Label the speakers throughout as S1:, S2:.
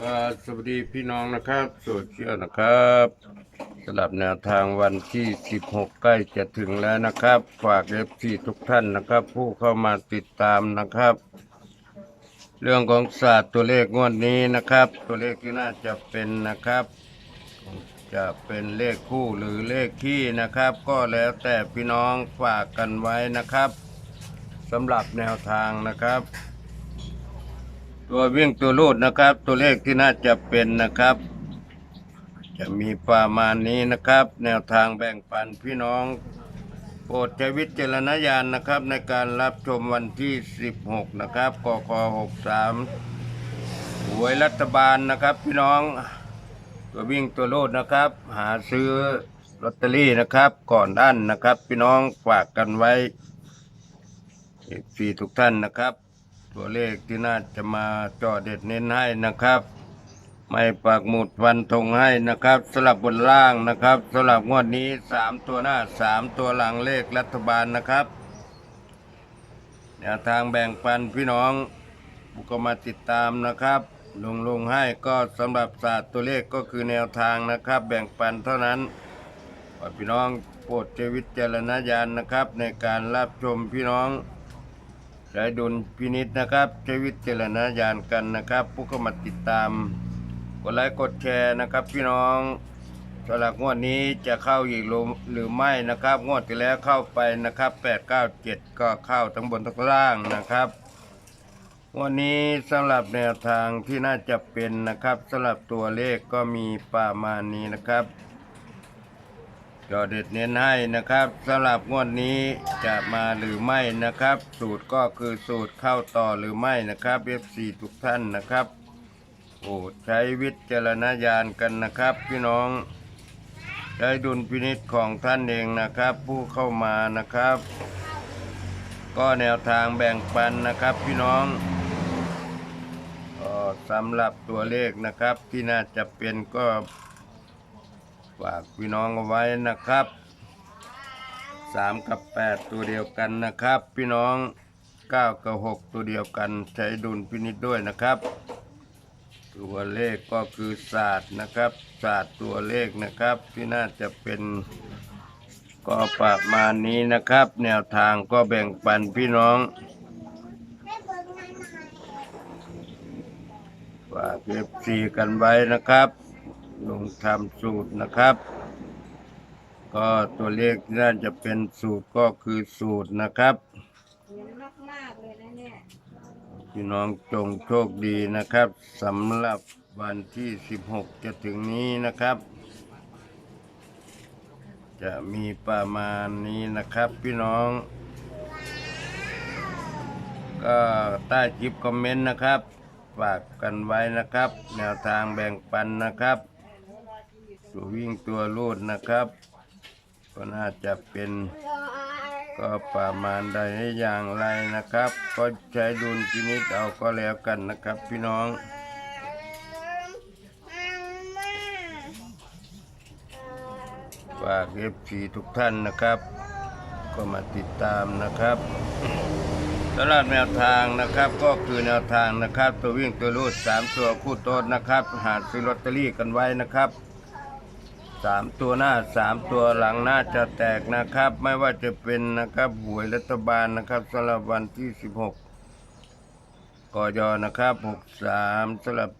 S1: ก็สวัสดีพี่น้องนะครับโซเชียลนะครับสำหรับแนวทางวันที่ 16 ใกล้จะถึงแล้วนะครับ ฝากเอฟซีทุกท่านนะครับ ผู้เข้ามาติดตามนะครับ เรื่องของศาสตร์ตัวเลขงวดนี้นะครับ ตัวเลขที่น่าจะเป็นนะครับ จะเป็นเลขคู่หรือเลขขี้นะครับ ก็แล้วแต่พี่น้องฝากกันไว้นะครับสำหรับแนวทางนะครับ ตัววิ่งตัวรูดนะครับ ตัวเลขที่น่าจะเป็นนะครับ จะมีประมาณนี้นะครับ แนวทางแบ่งปันพี่น้องโปรดใช้วิจารณญาณนะครับ ในการรับชมวันที่ 16 นะครับกค63หวยรัฐบาลนะครับ พี่น้อง ตัววิ่งตัวรูดนะครับ หาซื้อลอตเตอรี่นะครับ ก่อนด้านนะครับ พี่น้องฝากกันไว้ฟีทุกท่านนะครับ ตัวเลขที่น่าจะมาจอเด็ดเน้นให้นะครับ ไม่ปักหมุดฟันธงให้นะครับสลับบนล่างนะครับสลับงวดนี้สามตัวหน้าสามตัวหลังเลขรัฐบาลนะครับแนวทางแบ่งปันพี่น้องผู้ก็มาติดตามนะครับลงลงให้ก็สำหรับศาสตร์ตัวเลขก็คือแนวทางนะครับ แบ่งปันเท่านั้นขอพี่น้องโปรดใช้วิจารณญาณนะครับ ในการรับชมพี่น้อง ใช้ดุลพินิษนะครับใช้วิจารณญาณกันนะครับ ผู้เข้ามาติดตาม กดไลค์กดแชร์นะครับ พี่น้องสำหรับงวดนี้จะเข้าอีกหรือไม่นะครับ งวดที่แล้วเข้าไปนะครับ8 9 7 ก็เข้าทั้งบนทั้งล่างนะครับ วันนี้สำหรับแนวทางที่น่าจะเป็นนะครับสำหรับตัวเลขก็มีประมาณนี้นะครับ จอเด็ดเน้นให้นะครับสำหรับงวดนี้จะมาหรือไม่นะครับ สูตรก็คือสูตรเข้าต่อหรือไม่นะครับ F4 ทุกท่านนะครับโอ้ใช้วิจารณญาณกันนะครับ พี่น้องใช้ดุลพินิษของท่านเองนะครับ ผู้เข้ามานะครับ ก็แนวทางแบ่งปันนะครับ พี่น้องสำหรับตัวเลขนะครับที่น่าจะเป็นก็ ฝากพี่น้องเอาไว้นะครับสามกับแปดตัวเดียวกันนะครับ พี่น้องเก้ากับหกตัวเดียวกันใช้ดุลพินิจด้วยนะครับ ตัวเลขก็คือศาสตร์นะครับศาสตร์ตัวเลขนะครับ ที่น่าจะเป็นก็ประมาณนี้นะครับ แนวทางก็แบ่งปันพี่น้องฝากเอฟซีกันไว้นะครับ ลงทำสูตรนะครับ ก็ตัวเลขที่น่าจะเป็นสูตรก็คือสูตรนะครับ
S2: เห็นมากๆเลยนะเนี่ย
S1: พี่น้องจงโชคดีนะครับสำหรับวันที่ 16 จะถึงนี้นะครับ จะมีประมาณนี้นะครับพี่น้อง ก็ใต้คลิปคอมเมนต์นะครับ ฝากกันไว้นะครับ แนวทางแบ่งปันนะครับ ตัววิ่งตัวรูดนะครับ ก็น่าจะเป็นก็ประมาณใดอย่างไรนะครับ ก็ใช้ดุลพินิจเอาก็แล้วกันนะครับ พี่น้องฝากเอฟซีทุกท่านนะครับ ก็มาติดตามนะครับสำหรับแนวทางนะครับก็คือแนวทางนะครับ ตัววิ่งตัวรูดสามตัวคู่โต๊ดนะครับ หาซื้อลอตเตอรี่กันไว้นะครับ สามตัวหน้าสามตัวหลังน่าจะแตกนะครับ ไม่ว่าจะเป็นนะครับหวยรัฐบาลนะครับสำหรับวันที่สิบหกกยนะครับหกสามสำหรับ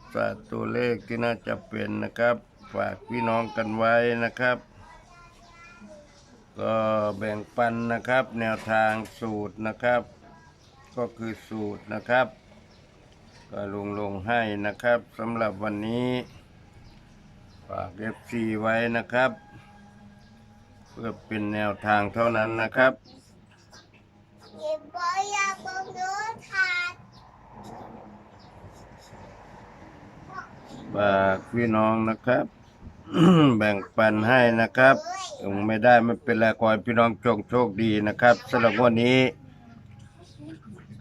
S1: ตัวเลขที่น่าจะเป็นนะครับ ฝากพี่น้องกันไว้นะครับ ก็แบ่งปันนะครับ แนวทางสูตรนะครับ ก็คือสูตรนะครับ ก็ลงลงให้นะครับสำหรับวันนี้ ฝากเอฟซีไว้นะครับ เพื่อเป็นแนวทางเท่านั้นนะครับ
S2: เก็บบอยาบงดูขาด
S1: ฝากพี่น้องนะครับ แบ่งปันให้นะครับถึงไม่ได้ไม่เป็นไรขอให้พี่น้องโชคโชคดีนะครับสำหรับวันนี้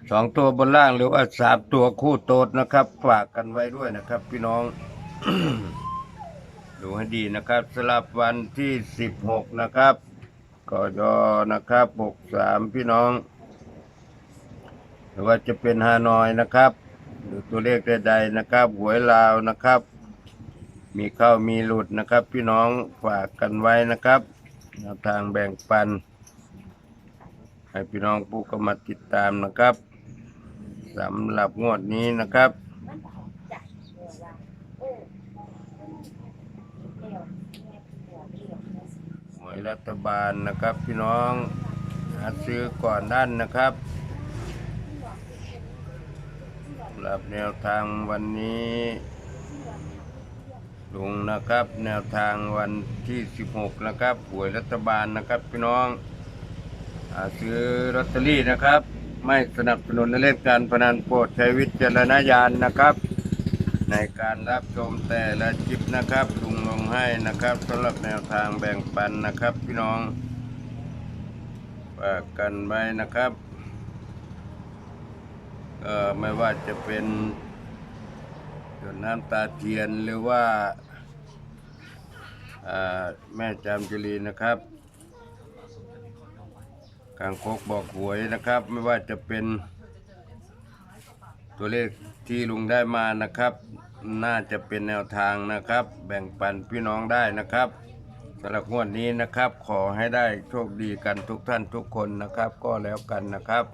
S1: สองตัวบนล่างหรือว่าสามตัวคู่โตดนะครับ ฝากกันไว้ด้วยนะครับ พี่น้อง ดูให้ดีนะครับสลับวันที่สิบหกนะครับกยนะครับหกสามพี่น้อง หรือว่าจะเป็นฮานอยนะครับ หรือตัวเลขใดๆนะครับหวยลาวนะครับ มีเข้ามีหลุดนะครับ พี่น้องฝากกันไว้นะครับแนวทางแบ่งปัน ให้พี่น้องผู้เข้ามาติดตามนะครับสำหรับงวดนี้นะครับ หวย รัฐบาลนะครับ พี่น้องหาซื้อก่อนด้านนะครับหรับแนวทางวันนี้ลุงนะครับ แนวทางวันที่ 16 นะครับหวยรัฐบาลนะครับ พี่น้องหาซื้อลอตเตอรี่นะครับ ไม่สนับสนุนในเล่นการพนันโปรดใช้วิจารณญาณนะครับ ในการรับชมแต่ละคลิปนะครับลุง ให้นะครับสำหรับแนวทางแบ่งปันนะครับ พี่น้องฝากกันไว้นะครับเอ่อไม่ว่าจะเป็นหยดน้ำตาเทียนหรือว่าอ่าแม่จามจุลีนะครับกางคกบอกหวยนะครับ ไม่ว่าจะเป็นตัวเลขที่ลุงได้มานะครับ น่าจะเป็นแนวทางนะครับ แบ่งปันพี่น้องได้นะครับสำหรับงวดนี้นะครับ ขอให้ได้โชคดีกันทุกท่านทุกคนนะครับ ก็แล้วกันนะครับ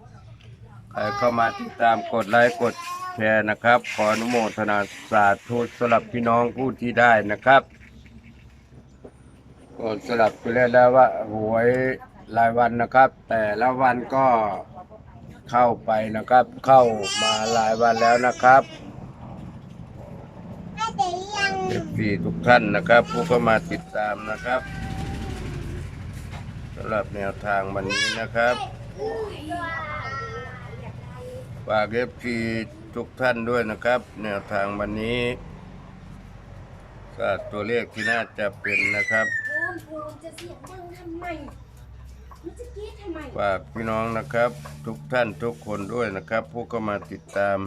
S1: ใครเข้ามาติดตามกดไลค์กดแชร์นะครับ ขออนุโมทนาสาธุสำหรับพี่น้องผู้ที่ได้นะครับก็สลับไปเรื่อยแล้วว่าหวยรายวันนะครับ แต่ละวันก็เข้าไปนะครับ เข้ามาหลายวันแล้วนะครับ
S2: ให้เดี๋ยวยัง
S1: เอฟ ซีทุกท่านนะครับ ผู้เข้ามาติดตามนะครับสำหรับแนวทางวันนี้นะครับฝากเอฟซีทุกท่านด้วยนะครับ แนวทางวันนี้ก็ตัวเลขที่น่าจะเป็นนะครับฝากพี่น้องนะครับ ทุกท่านทุกคนด้วยนะครับ ผู้เข้ามาติดตาม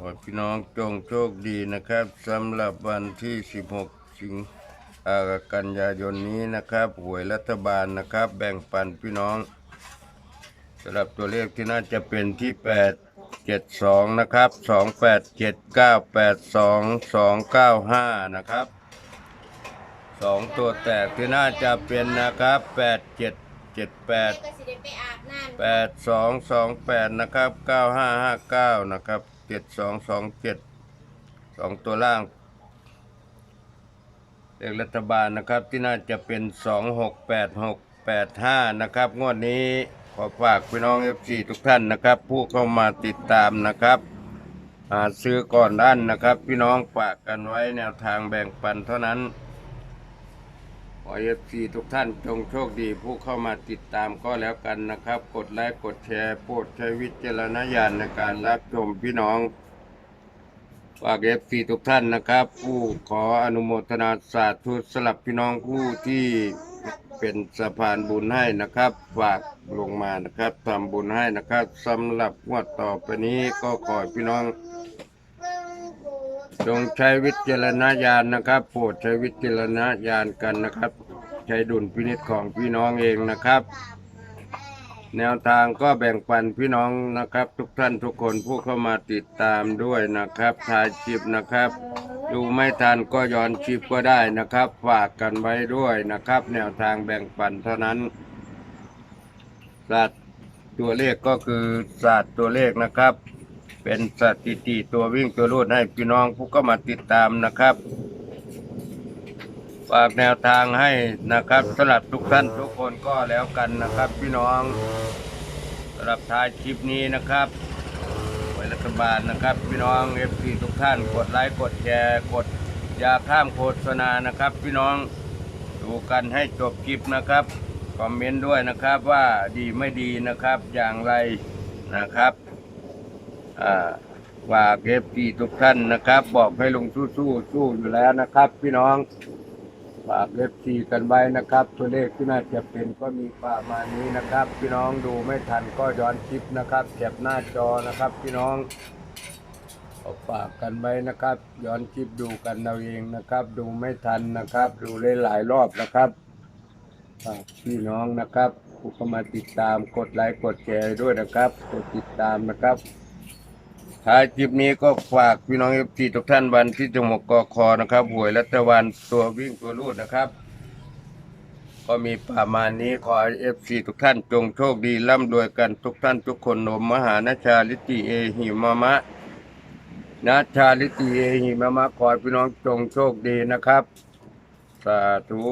S1: ขอพี่น้องจงโชคดีนะครับสำหรับวันที่ 16 สิงหากันยายนนี้นะครับหวยรัฐบาลนะครับ แบ่งปันพี่น้องสำหรับตัวเลขที่น่าจะเป็นที่ 8 7 2 นะครับ 2 8 7 9 8 2 2 9 5 นะครับสองตัวแตกที่น่าจะเป็นนะครับแปดเจ็ดเจ็ดแปด
S3: ก็สิได้ไปอาบน้ำ
S1: แปดสองสองแปดนะครับเก้าห้าห้าเก้านะครับ เจ็ดสองสองเจ็ดสองตัวล่างเลขรัฐบาลนะครับที่น่าจะเป็นสองหกแปดหกแปดห้านะครับงวดนี้ขอฝากพี่น้องเอฟซีทุกท่านนะครับ ผู้เข้ามาติดตามนะครับหาซื้อก่อนด้านนะครับ พี่น้องฝากกันไว้แนวทางแบ่งปันเท่านั้น อเอฟซีทุกท่านจงโชคดีผู้เข้ามาติดตามก็แล้วกันนะครับ กดไลค์กดแชร์โปรดใช้วิจารณญาณในการรับชมพี่น้องฝากเอฟซีทุกท่านนะครับ ผู้ขออนุโมทนาสาธุสลับพี่น้องผู้ที่เป็นสะพานบุญให้นะครับ ฝากลงมานะครับทำบุญให้นะครับสำหรับงวดต่อไปนี้ก็ขอพี่น้อง จงใช้วิจารณญาณนะครับโปรดใช้วิจารณญาณกันนะครับ ใช้ดุลพินิจของพี่น้องเองนะครับ แนวทางก็แบ่งปันพี่น้องนะครับ ทุกท่านทุกคนผู้เข้ามาติดตามด้วยนะครับถ่ายคลิปนะครับ ดูไม่ทันก็ย้อนคลิปก็ได้นะครับ ฝากกันไว้ด้วยนะครับ แนวทางแบ่งปันเท่านั้นศาสตร์ตัวเลขก็คือศาสตร์ตัวเลขนะครับ เป็นสถิติตัววิ่งตัวรูดให้พี่น้องผู้เข้ามาติดตามนะครับฝากแนวทางให้นะครับสำหรับทุกท่านทุกคนก็แล้วกันนะครับ พี่น้องสำหรับท้ายคลิปนี้นะครับหวยรัฐบาลนะครับ พี่น้องเอฟซีทุกท่านกดไลค์กดแชร์กดอย่าข้ามโฆษณานะครับ พี่น้องดูกันให้จบคลิปนะครับคอมเมนต์ด้วยนะครับว่าดีไม่ดีนะครับอย่างไรนะครับ อ่าว่าเก็บทีทุกท่านนะครับ บอกให้ลงสู้สู้สู้อยู่แล้วนะครับ พี่น้องฝากเอฟซีกันไว้นะครับ ตัวเลขที่น่าจะเป็นก็มีประมาณนี้นะครับ พี่น้องดูไม่ทันก็ย้อนคลิปนะครับเก็บหน้าจอนะครับ พี่น้องฝากกันไว้นะครับ ย้อนคลิปดูกันเอาเองนะครับ ดูไม่ทันนะครับ ดูหลายรอบนะครับฝากพี่น้องนะครับผู้เข้ามาติดตามกดไลค์กดแชร์ด้วยนะครับ กดติดตามนะครับ ท้ายคลิปนี้ก็ฝากพี่น้องเอฟซีทุกท่านวันที่จังหวัดกอคอนะครับหวยรัตวันตัววิ่งตัวรูดนะครับ ก็มีประมาณนี้ขอเอฟซีทุกท่านจงโชคดีร่ำรวยกันทุกท่านทุกคนนมมหานาชาลิติเอหิมามะนาชาลิติเอหิมามะขอพี่น้องจงโชคดีนะครับ สาธุ